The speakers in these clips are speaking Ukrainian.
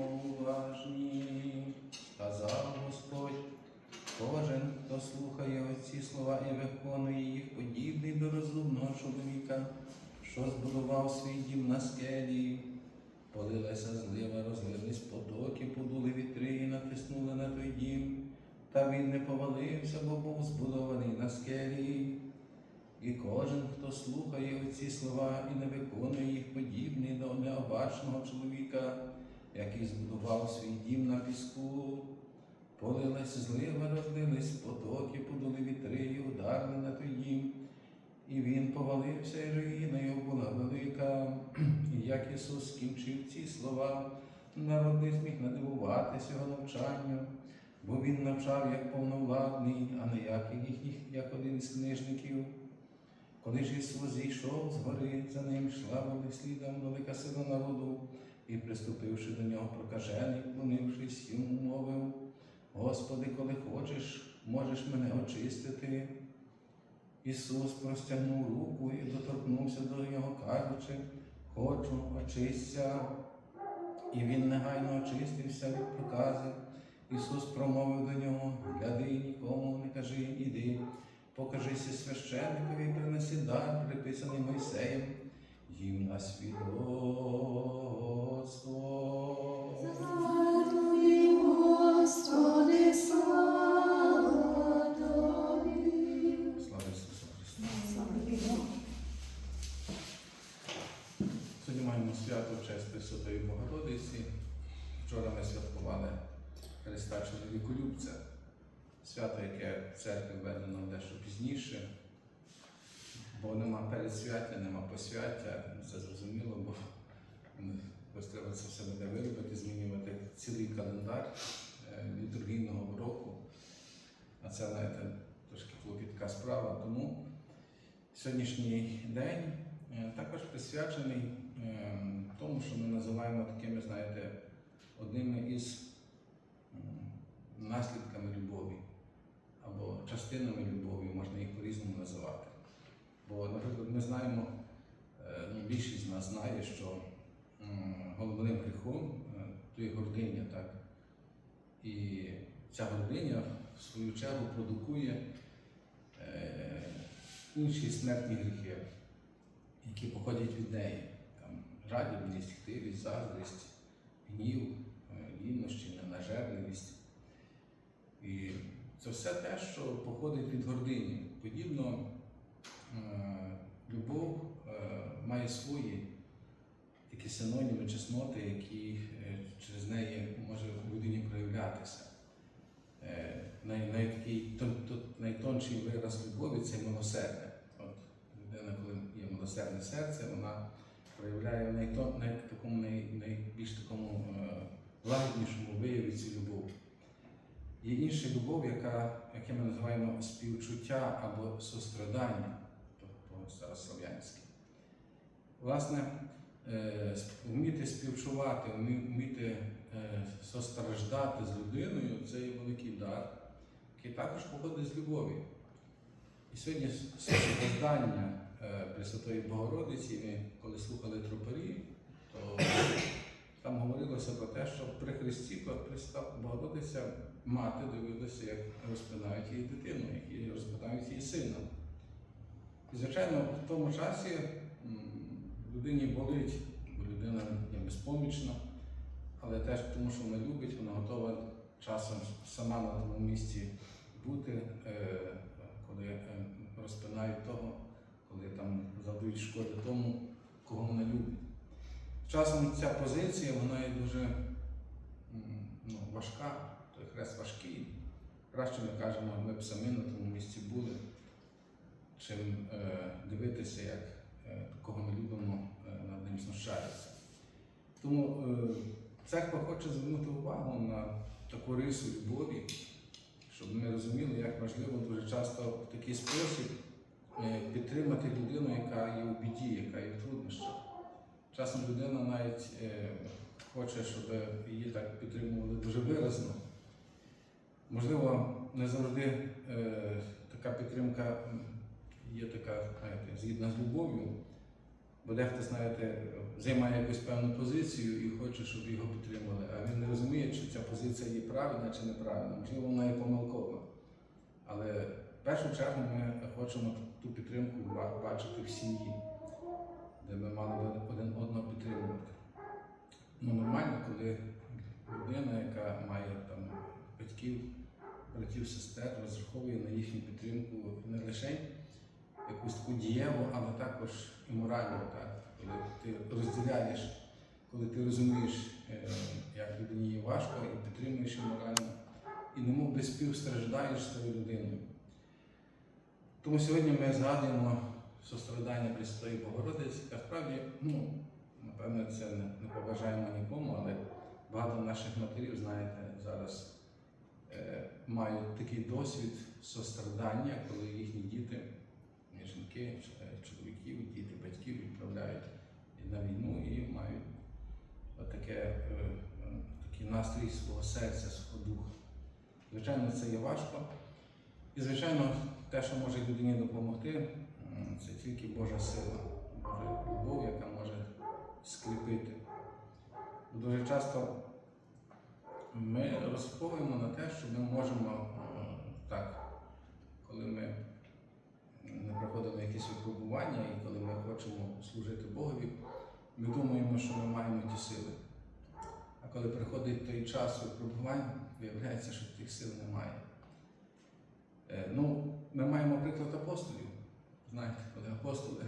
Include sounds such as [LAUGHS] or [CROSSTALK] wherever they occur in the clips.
уважні. Сказав Господь, кожен, хто слухає оці слова і виконує їх, подібний до розумного чоловіка, що збудував свій дім на скелі. Полилася злива, розлились потоки, подули вітри і натиснули на той дім. Та він не повалився, бо був збудований на скелі. І кожен, хто слухає оці слова і не виконує їх, подібний до необачного чоловіка, який збудував свій дім на піску. Полилась злива, розлились потоки, подули вітри і ударили на той дім. І він повалився, і руїна його була велика. І як Ісус скінчив ці слова, народ не зміг надивуватися його навчанню, бо він навчав як повновладний, а не як, їхніх, як один із книжників. Коли ж Ісус зійшов з гори, за ним йшла слідом велика сила народу, і, приступивши до нього прокажений, вклонившись йому, мовив: Господи, коли хочеш, можеш мене очистити. Ісус простягнув руку і доторкнувся до нього, кажучи, хочу, очисться. І він негайно очистився від прокази. Ісус промовив до нього, гляди, нікому не кажи, іди, покажися священникові і принеси дар, приписаний Мойсеєм, їм на свідоцтво. Згадуй, Господи, слава Тобі. Слава Ісусу Христу! Сьогодні маємо свято в честь Пресвятої Богородиці. Вчора ми святкували Христа Чоловіколюбця, свято, яке в церкві введено дещо пізніше, бо нема передсвяття, нема посвяття, це зрозуміло, бо ось треба це все буде виробити, змінювати цілий календар е, літургійного року. А це, знаєте, трошки клопітка справа. Тому сьогоднішній день е, також присвячений е, тому, що ми називаємо такими, знаєте, одними із наслідками любові або частинами любові, можна їх по-різному називати. Бо, наприклад, ми знаємо, е, ну, більшість з нас знає, що головним гріхом е, то є гординя, так? І ця гординя, в свою чергу, продукує е, інші смертні гріхи, які походять від неї. Там, жадібність, хтивість, заздрість, гнів, лінощі, ненажерливість. І це все те, що походить від гордині. Подібно любов е, має свої такі синоніми, чесноти, які е, через неї може в людині проявлятися. Е, най, най, такий, тон- тон- найтонший вираз любові це милосердя. От людина, коли є милосердне серце, вона проявляє найтон, най, такому, най, найбільш такому е, лагіднішому вияві цю любов. Є інша любов, яка, яке ми називаємо співчуття або сострадання, тобто. Власне, е, вміти співчувати, вміти е, состраждати з людиною це є великий дар, який також походить з любові. І сьогодні состраждання е, Пресвятої Богородиці, ми коли слухали тропарі, то там говорилося про те, що при Христі Пресвята Богородиця мати дивилася, як розпинають її дитину, як розпинають її сина. І, звичайно, в тому часі людині болить, бо людина є безпомічна, але теж тому, що вона любить, вона готова часом сама на тому місці бути, е, коли е, розпинають того, коли там завдають шкоди тому, кого вона любить. Часом ця позиція вона є дуже ну, важка, той хрест важкий. Краще ми кажемо, ми б самі на тому місці були, чим е, дивитися, як е, кого ми любимо, е, над ним знущаються. Тому церква хоче звернути увагу на таку рису любові, щоб ми розуміли, як важливо дуже часто в такий спосіб підтримати людину, яка є у біді, яка є в труднощах. Часом людина навіть хоче, щоб її так підтримували дуже виразно. Можливо, не завжди така підтримка є така, знаєте, згідна з любов'ю, бо дехто, знаєте, займає якусь певну позицію і хоче, щоб його підтримали, а він не розуміє, чи ця позиція є правильна чи неправильна, можливо, вона і помилкова. Але в першу чергу ми хочемо ту підтримку бачити в сім'ї, де ми мали би один одного підтримувати. Ну, нормально, коли людина, яка має там батьків, братів, сестер, розраховує на їхню підтримку не лише якусь таку дієву, але також і моральну, так? коли ти розділяєш, коли ти розумієш, е, як людині є важко, і підтримуєш її морально, і немов би співстраждаєш тою людиною. Тому сьогодні ми згадуємо сострадання Пресвятої Богородиці, яка справді, ну, напевно, це не, не побажаємо нікому, але багато наших матерів, знаєте, зараз е, мають такий досвід сострадання, коли їхні діти, жінки, чоловіків, діти, батьків відправляють на війну і мають отаке, е, такий настрій свого серця, свого духу. Звичайно, це є важко. І, звичайно, те, що може людині допомогти, це тільки Божа сила, Божа любов, яка може скріпити. Дуже часто ми розраховуємо на те, що ми можемо е, так, коли ми не проходимо якісь випробування і коли ми хочемо служити Богові, ми думаємо, що ми маємо ті сили. А коли приходить той час випробувань, виявляється, що тих сил немає. Е, Ну, ми маємо приклад апостолів. Знаєте, коли апостоли,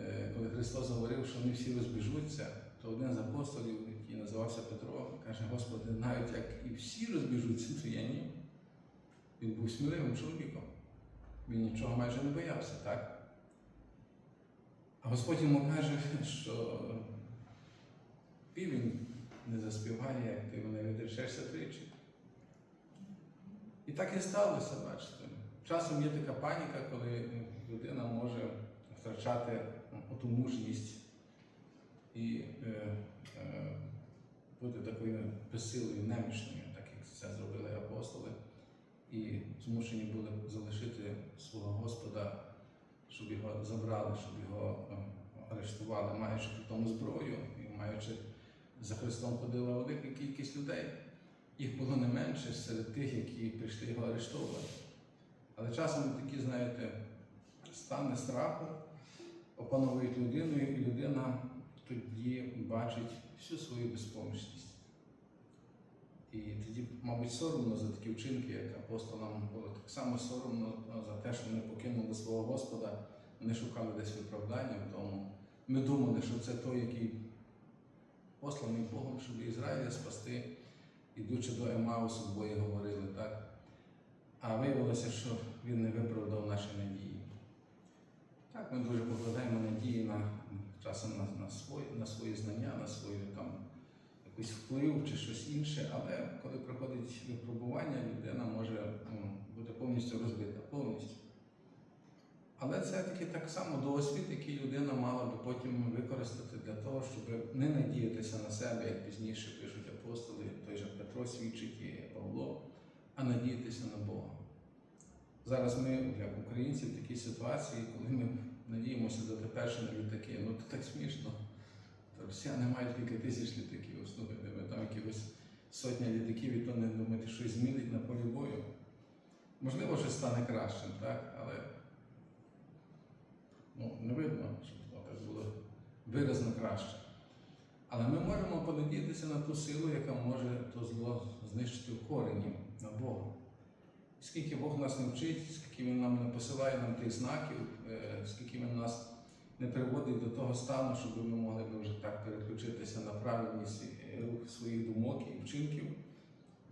е, коли Христос говорив, що вони всі розбіжуться, то один з апостолів, який називався Петро, каже, Господи, навіть як і всі розбіжуться, то я ні. Він був сміливим чоловіком. Він нічого майже не боявся, так? Господь йому каже, що півень не заспіває, як ти мене відречешся тричі. І так і сталося, бачите. Часом є така паніка, коли людина може втрачати оту мужність і е, е, бути такою безсилою, немічною, так як це зробили апостоли, і змушені були залишити свого Господа, щоб його забрали, щоб його е, арештували, маючи при тому зброю і маючи за Христом ходила велика кількість людей. Їх було не менше серед тих, які прийшли його арештовувати. Але часом такі, знаєте, стани страху опановують людину, і людина тоді бачить всю свою безпомічність. І тоді, мабуть, соромно за такі вчинки, як апостолам було так само соромно за те, що вони покинули свого Господа, вони шукали десь виправдання в тому. Ми думали, що це той, який посланий Богом, щоб Ізраїля спасти, ідучи до Емаусу, двоє говорили так. А виявилося, що він не виправдав наші надії. Так, ми дуже покладаємо надії на часом на, на, свої, на свої знання, на свою там якийсь вплив чи щось інше, але коли приходить випробування, людина може ну, бути повністю розбита, повністю. Але це таки так само досвід, який людина мала би потім використати для того, щоб не надіятися на себе, як пізніше пишуть апостоли, той же Петро свідчить і Павло, а надіятися на Бога. Зараз ми, як українці, в такій ситуації, коли ми надіємося дотепер на літаки, ну то так смішно. Росіяни мають кілька тисяч літаків, слухайте, ми там якихось сотня літаків, і то не думаєте, що змінить на полі бою. Можливо, щось стане кращим, так? але ну, не видно, щоб так було виразно краще. Але ми можемо понадіятися на ту силу, яка може то зло знищити в корені на Бога. Скільки Бог нас не вчить, скільки Він нам не посилає нам тих знаків, е, скільки Він нас не приводить до того стану, щоб ми могли б вже так переключитися на правильність е, рух своїх думок і вчинків,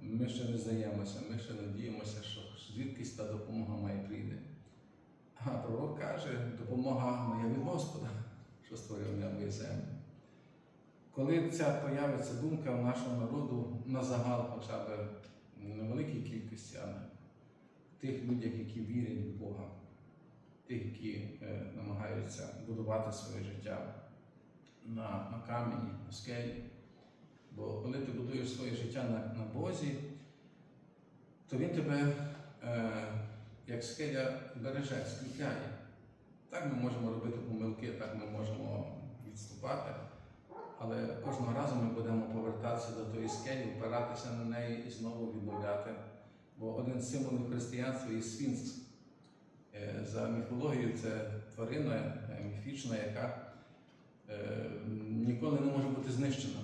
ми ще не здаємося, ми ще надіємося, що звідкись та допомога має прийде. А пророк каже, допомога моя від Господа, що створив небо і землю. Коли ця появиться думка в нашого народу на загал, хоча б в великій кількості, а на тих людях, які вірять в Бога, тих, які е, намагаються будувати своє життя на, на камені, на скелі. Бо коли ти будуєш своє життя на, на Бозі, то він тебе, е, як скеля, береже, скріпляє. Так ми можемо робити помилки, так ми можемо відступати. Але кожного разу ми будемо повертатися до тої скелі, опиратися на неї і знову відновляти. Бо один з символів християнства є Сфінкс. Е, За міфологією це тварина е, міфічна, яка е, ніколи не може бути знищена.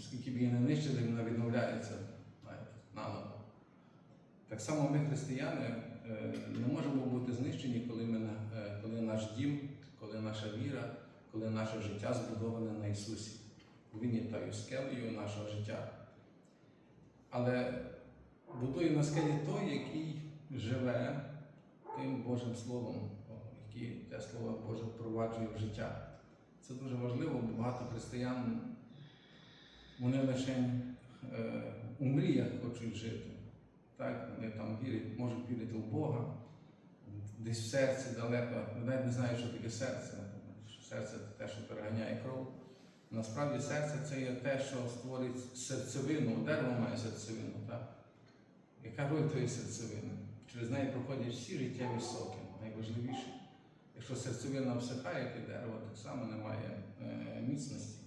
Скільки б її не нищили, вона відновляється знаєте, наново. Так само ми, християни, не можемо бути знищені, коли, ми, коли наш дім, коли наша віра, коли наше життя збудоване на Ісусі. Він є тою скелею нашого життя. Але будує на скелі той, який живе тим Божим Словом, який те Слово Боже впроваджує в життя. Це дуже важливо, багато християн вони лише е, у мріях хочуть жити. Так, вони там вірять, можуть вірити в Бога, десь в серці далеко. Навіть не знають, що таке серце. Серце це те, що переганяє кров. Насправді серце це є те, що створить серцевину. Дерево має серцевину. Так? Яка роль тої серцевини? Через неї проходять всі життєві соки, найважливіше. Якщо серцевина всихає, і дерево, так само немає е, міцності.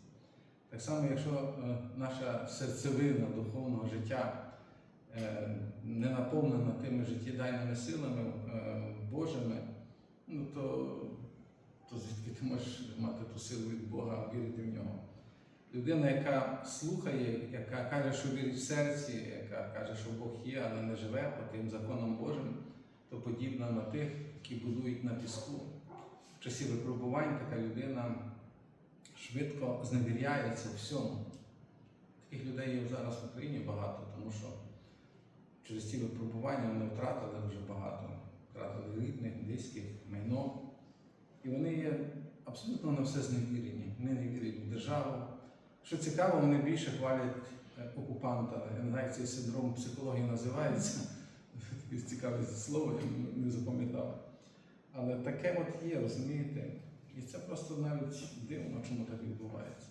Так само, якщо е, наша серцевина духовного життя е, не наповнена тими життєдайними силами Божими, ну то, то звідки ти можеш мати ту силу від Бога, вірити в нього? Людина, яка слухає, яка каже, що вірить в серці, яка каже, що Бог є, але не живе по тим законам Божим, то подібна на тих, які будують на піску. В часі випробувань така людина швидко зневіряється всьому. Таких людей є зараз в Україні багато, тому що через ці випробування вони втратили вже багато, втратили рідних, близьких, майно. І вони є абсолютно на все зневірені. Вони не вірять в державу. Що цікаво, вони більше хвалять окупанта. Я цей синдром психології називається. [LAUGHS] Таке цікаве слово, я не- запам'ятав. Але таке от є, розумієте? І це просто навіть дивно, чому так відбувається.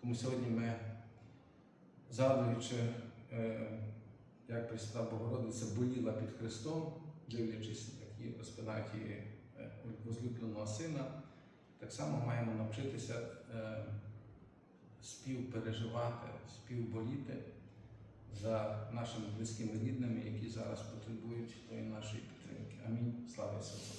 Тому сьогодні ми, згадуючи, е, як Пресвята Богородиця боліла під Христом, дивлячись, як її розпинають її е, возлюбленого сина, так само маємо навчитися е, співпереживати, співболіти за нашими близькими рідними, які зараз потребують тої нашої підтримки. Амінь. Слава Ісусу.